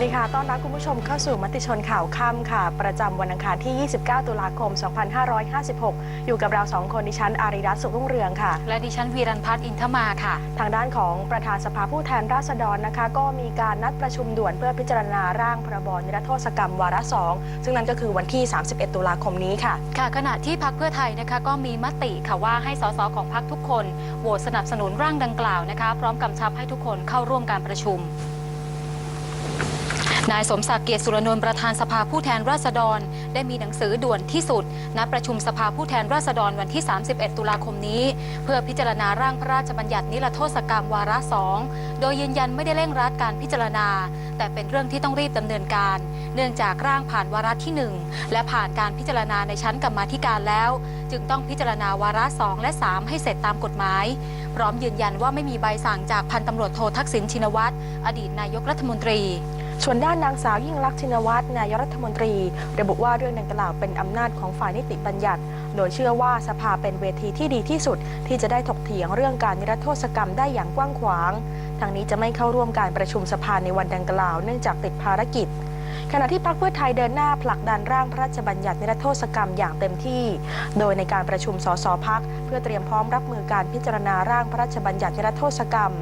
วัสดีค่ะ ต้อนรับคุณผู้ชมเข้าสู่มติชนข่าวค่ำค่ะ ประจำวันอังคารที่ 29 ตุลาคม 2556 อยู่กับเราสองคน ดิฉัน อาริรัตน์สุขรุ่งเรืองค่ะ และดิฉันวีรันพัฒน์อินทมาค่ะ ทางด้านของประธานสภาผู้แทนราษฎรนะคะ ก็มีการนัดประชุมด่วนเพื่อพิจารณาร่างพรบนิรโทษกรรมวาระสองซึ่งนั่นก็คือวันที่ 31 ตุลาคมนี้ค่ะ ค่ะ ขณะที่พักเพื่อไทยนะคะก็มีมติค่ะว่าให้สสของพักทุกคนโหวตสนับสนุนร่างดังกล่าวนะคะ พร้อมกำชับให้ทุกคนเข้าร่วมการประชุม นายสมศักดิ์เกียรติสุรนนท์ประธานสภาผู้แทนราษฎร ได้มีหนังสือด่วนที่สุดนัดประชุมสภาผู้แทนราษฎรวันที่ 31 ตุลาคมนี้ เพื่อพิจารณาร่างพระราชบัญญัตินิรโทษกรรมวาระสองโดยยืนยันไม่ได้เร่งรัดการพิจารณา แต่เป็นเรื่องที่ต้องรีบดำเนินการ เนื่องจากร่างผ่านวาระที่ 1 และผ่านการพิจารณาในชั้นกรรมาธิการแล้ว จึงต้องพิจารณาวาระ2และ 3 ให้เสร็จตามกฎหมาย พร้อมยืนยันว่าไม่มีใบสั่งจากพันตำรวจโททักษิณชินวัตรอดีตนายกรัฐมนตรี ส่วนด้านนางสาวยิ่งลักษณ์ชินวัตรนายรัฐมนตรี ระบุว่าเรื่องดังกล่าวเป็นอำนาจของฝ่ายนิติบัญญัติ โดยเชื่อว่าสภาเป็นเวทีที่ดีที่สุด ที่จะได้ถกเถียงเรื่องการนิรโทษกรรมได้อย่างกว้างขวาง ทางนี้จะไม่เข้าร่วมการประชุมสภาในวันดังกล่าว เนื่องจากติดภารกิจ ขณะที่พรรคเพื่อไทยเดินหน้าผลักดันร่างพระราชบัญญัตินิรโทษกรรมอย่างเต็มที่ โดยในการประชุมสสพักเพื่อเตรียมพร้อมรับมือการพิจารณาร่างพระราชบัญญัตินิรโทษกรรม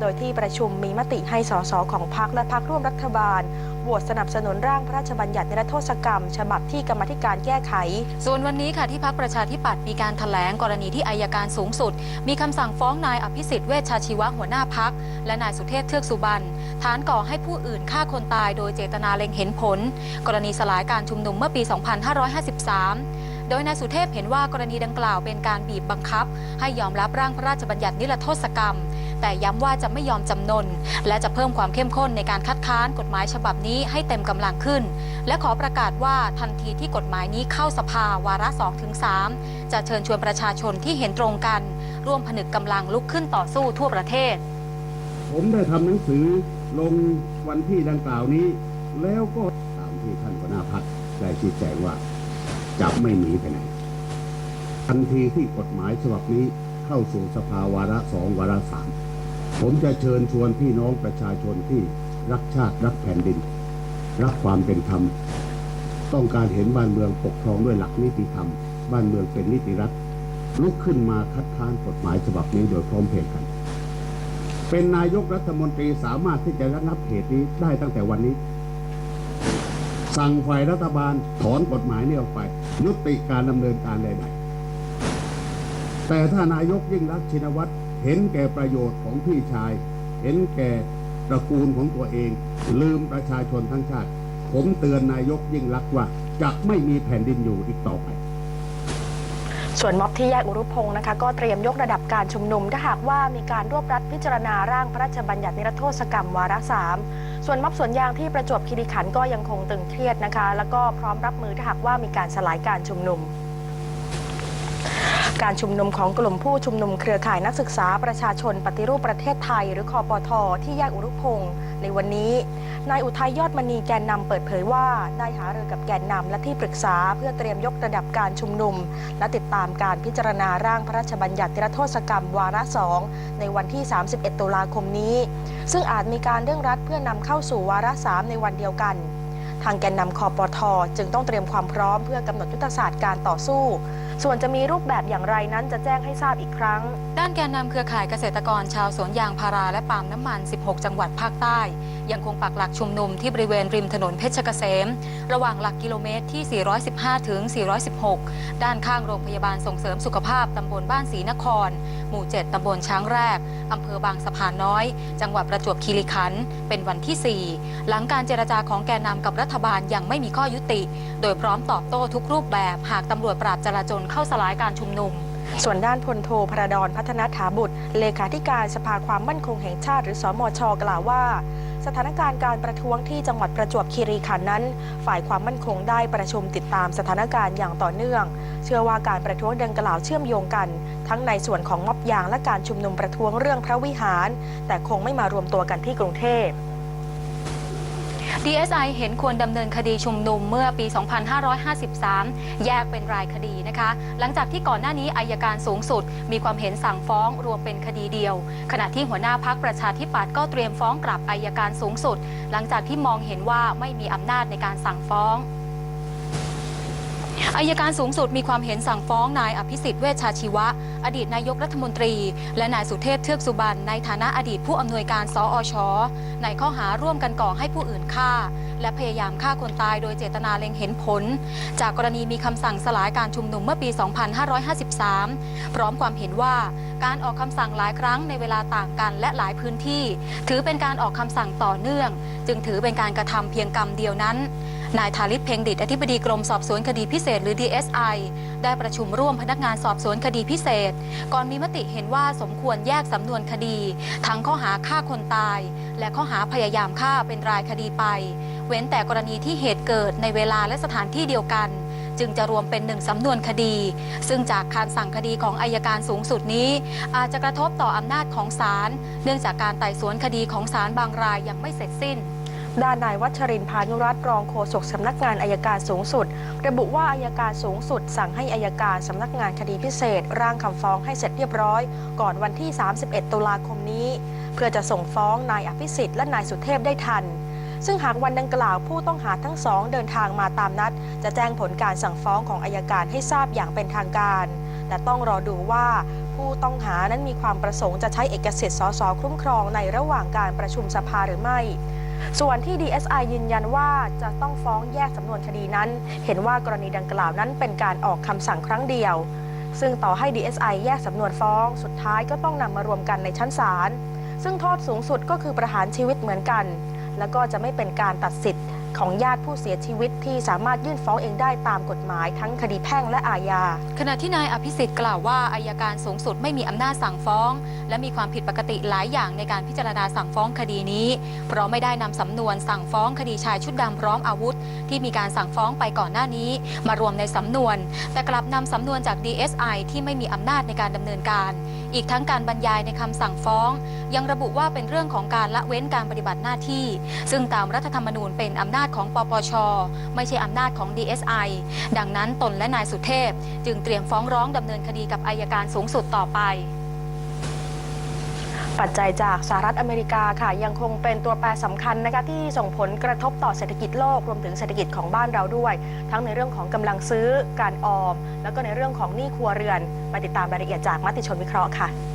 โดยที่ประชุมมีมติให้สสของพักและพักร่วมรัฐบาลโหวตสนับสนุนร่างพระราชบัญญัตินิรโทษกรรม ฉบับที่กรรมธิการแก้ไข ส่วนวันนี้ค่ะที่พักประชาธิปัตย์มีการถแถลงกรณีที่อายการสูงสุด มีคำสั่งฟ้องนายอภิสิทธิ์เวชชาชีวะหัวหน้าพักและนายสุเทพเทือกสุบรรณฐานก่อให้ผู้อื่นฆ่าคนตายโดยเจตนาเล็งเห็นผล กรณีสลายการชุมนุมเมื่อปี 2553 โดยนายสุเทพเห็นว่ากรณีดังกล่าวเป็นการบีบบังคับ ให้ยอมรับร่างพระราชบัญญัตินิรโทษกรรม แต่ย้ำว่าจะไม่ยอมจำนน และจะเพิ่มความเข้มข้นในการคัดค้านกฎหมายฉบับนี้ให้เต็มกำลังขึ้น และขอประกาศว่าทันทีที่กฎหมายนี้เข้าสภาวาระ2-3จะเชิญชวนประชาชนที่เห็นตรงกัน ร่วมผนึกกำลังลุกขึ้นต่อสู้ทั่วประเทศผมได้ทำหนังสือลงวันที่ดังกล่าวนี้ แล้วก็ตามที่ท่านหัวหน้าพักได้ชี้แจงว่าจะไม่หนีไปไหน ทันทีที่กฎหมายฉบับนี้เข้าสู่สภาวาระสองวาระสามผมจะเชิญชวนพี่น้องประชาชนที่รักชาติรักแผ่นดิน รักความเป็นธรรม ต้องการเห็นบ้านเมืองปกครองด้วยหลักนิติธรรม บ้านเมืองเป็นนิติรัฐลุกขึ้นมาคัดค้านกฎหมายฉบับนี้โดยพร้อมเพรียงกัน เป็นนายกรัฐมนตรีสามารถที่จะระงับเหตุนี้ได้ตั้งแต่วันนี้ สั่งฝ่ายรัฐบาลถอนกฎหมายนี้ออกไป ยุติการดำเนินการใดๆแต่ถ้านายกยิ่งรักชินวัตรเห็นแก่ประโยชน์ของพี่ชาย เห็นแก่ตระกูลของตัวเอง ลืมประชาชนทั้งชาติ ผมเตือนนายกยิ่งรักว่าจะไม่มีแผ่นดินอยู่อีกต่อไป ส่วนม็อบที่แยกอุรุพงศ์นะคะก็เตรียมยกระดับการชุมนุมถ้าหากว่ามีการรวบรัดพิจารณาร่างพระราชบัญญัตินิรโทษกรรมวาระสามส่วนม็อบสวนยางที่ประจวบคีรีขันธ์ก็ยังคงตึงเครียดนะคะ แล้วก็พร้อมรับมือถ้าหากว่ามีการสลายการชุมนุม การชุมนุมของกลุ่มผู้ชุมนุมเครือข่ายนักศึกษาประชาชนปฏิรูปประเทศไทย หรือคอปท ที่แยกอุรุพงศ์ในวันนี้ นายอุทัยยอดมณีแกนนำเปิดเผยว่า ได้หารือกับแกนนำและที่ปรึกษาเพื่อเตรียมยกระดับการชุมนุม และติดตามการพิจารณาร่างพระราชบัญญัตินิรโทษกรรมวาระสองในวันที่ 31 ตุลาคมนี้ ซึ่งอาจมีการเร่งรัดเพื่อนำเข้าสู่วาระสามในวันเดียวกัน ทางแกนนำคอปท จึงต้องเตรียมความพร้อมเพื่อกำหนดยุทธศาสตร์การต่อสู้ ส่วนจะมีรูปแบบอย่างไรนั้นจะแจ้งให้ทราบอีกครั้ง ด้านแกนนำเครือข่ายเกษตรกรชาวสวนยางพาราและปาล์มน้ำมัน 16 จังหวัดภาคใต้ ยังคงปักหลักชุมนุมที่บริเวณริมถนนเพชรเกษม ระหว่างหลักกิโลเมตรที่ 415 ถึง 416 ด้านข้างโรงพยาบาลส่งเสริมสุขภาพตำบลบ้านศรีนคร หมู่ 7ตำบลช้างแรกอำเภอบางสะพานน้อย จังหวัดประจวบคีรีขันธ์เป็นวันที่ 4 หลังการเจรจาของแกนนำกับรัฐบาลยังไม่มีข้อยุติ โดยพร้อมตอบโต้ทุกรูปแบบหากตำรวจปราบจราจรเข้าสลายการชุมนุมส่วนด้านพลโทพระดอนพัฒนถาบุตร เลขาธิการสภาความมั่นคงแห่งชาติ หรือสอมชกล่าวว่า สถานการณ์การประท้วงที่จังหวัดประจวบคีรีขันธ์นั้น ฝ่ายความมั่นคงได้ประชุมติดตามสถานการณ์อย่างต่อเนื่อง เชื่อว่าการประท้วงดังกล่าวเชื่อมโยงกัน ทั้งในส่วนของม็อบยางและการชุมนุมประท้วงเรื่องพระวิหาร แต่คงไม่มารวมตัวกันที่กรุงเทพ DSI เห็นควรดำเนินคดีชุมนุมเมื่อปี 2553 แยกเป็นรายคดีนะคะ หลังจากที่ก่อนหน้านี้อายการสูงสุด มีความเห็นสั่งฟ้องรวมเป็นคดีเดียว ขณะที่หัวหน้าพักประชาธิปัตย์ก็เตรียมฟ้องกลับอายการสูงสุด หลังจากที่มองเห็นว่าไม่มีอำนาจในการสั่งฟ้อง อายการสูงสุดมีความเห็นสั่งฟ้องนายอภิสิทธิ์เวชชาชีวะ อดีตนายกรัฐมนตรี และนายสุเทพเทือกสุบรรณในฐานะอดีตผู้อำนวยการสอชในข้อหาร่วมกันก่อให้ผู้อื่นฆ่า และพยายามฆ่าคนตายโดยเจตนาเล็งเห็นผล จากกรณีมีคำสั่งสลายการชุมนุมเมื่อปี 2553 พร้อมความเห็นว่าการออกคำสั่งหลายครั้งในเวลาต่างกันและหลายพื้นที่ ถือเป็นการออกคำสั่งต่อเนื่อง จึงถือเป็นการกระทำเพียงกรรมเดียวนั้น นายธาริศเพ็งดิตอธิบดีกรมสอบสวนคดีพิเศษหรือ DSI ได้ประชุมร่วมพนักงานสอบสวนคดีพิเศษ ก่อนมีมติเห็นว่าสมควรแยกสำนวนคดี ทั้งข้อหาฆ่าคนตาย และข้อหาพยายามฆ่าเป็นรายคดีไป เว้นแต่กรณีที่เหตุเกิดในเวลาและสถานที่เดียวกัน จึงจะรวมเป็นหนึ่งสำนวนคดี ซึ่งจากการสั่งคดีของอายการสูงสุดนี้ อาจจะกระทบต่ออำนาจของศาลเนื่องจากการไต่สวนคดีของศาลบางรายยังไม่เสร็จสิ้น ด้านนายวัชรินพานุรัตน์รองโฆษกสำนักงานอายการสูงสุด ระบุว่าอายการสูงสุด สั่งให้อายการสำนักงานคดีพิเศษ ร่างคำฟ้องให้เสร็จเรียบร้อย ก่อนวันที่ 31 ตุลาคมนี้ เพื่อจะส่งฟ้องนายอภิสิทธิ์และนายสุเทพได้ทัน ซึ่งหากวันดังกล่าวผู้ต้องหาทั้งสองเดินทางมาตามนัด จะแจ้งผลการสั่งฟ้องของอายการให้ทราบอย่างเป็นทางการ แต่ต้องรอดูว่าผู้ต้องหานั้นมีความประสงค์จะใช้เอกสิทธิ์สสคุ้มครองในระหว่างการประชุมสภาหรือไม่ ส่วนที่ DSI ยืนยันว่าจะต้องฟ้องแยกสำนวนคดีนั้น เห็นว่ากรณีดังกล่าวนั้นเป็นการออกคำสั่งครั้งเดียว ซึ่งต่อให้ DSI แยกสำนวนฟ้อง สุดท้ายก็ต้องนำมารวมกันในชั้นศาลซึ่งโทษสูงสุดก็คือประหารชีวิตเหมือนกัน แล้วก็จะไม่เป็นการตัดสิทธิ์ ของญาติผู้เสียชีวิตที่สามารถยื่นฟ้องเองได้ตามกฎหมายทั้งคดีแพ่งและอาญา ขณะที่นายอภิสิทธิ์กล่าวว่าอายการสูงสุดไม่มีอำนาจสั่งฟ้อง และมีความผิดปกติหลายอย่างในการพิจารณาสั่งฟ้องคดีนี้ เพราะไม่ได้นำสำนวนสั่งฟ้องคดีชายชุดดำพร้อมอาวุธ ที่มีการสั่งฟ้องไปก่อนหน้านี้ มารวมในสำนวน แต่กลับนำสำนวนจาก DSI ที่ไม่มีอำนาจในการดำเนินการ อีกทั้งการบรรยายในคำสั่งฟ้อง ยังระบุว่าเป็นเรื่องของการละเว้นการปฏิบัติหน้าที่ ซึ่งตามรัฐธรรมนูญเป็นอำนาจของปปช ไม่ใช่อำนาจของ DSI ดังนั้นตนและนายสุเทพ จึงเตรียมฟ้องร้องดำเนินคดีกับอายการสูงสุดต่อไปปัจจัยจากสหรัฐอเมริกาค่ะยังคงเป็นตัวแปรสำคัญนะคะที่ส่งผลกระทบต่อเศรษฐกิจโลกรวมถึงเศรษฐกิจของบ้านเราด้วย ทั้งในเรื่องของกำลังซื้อการออม แล้วก็ในเรื่องของหนี้ครัวเรือน ไปติดตามรายละเอียดจากมติชนวิเคราะห์ค่ะ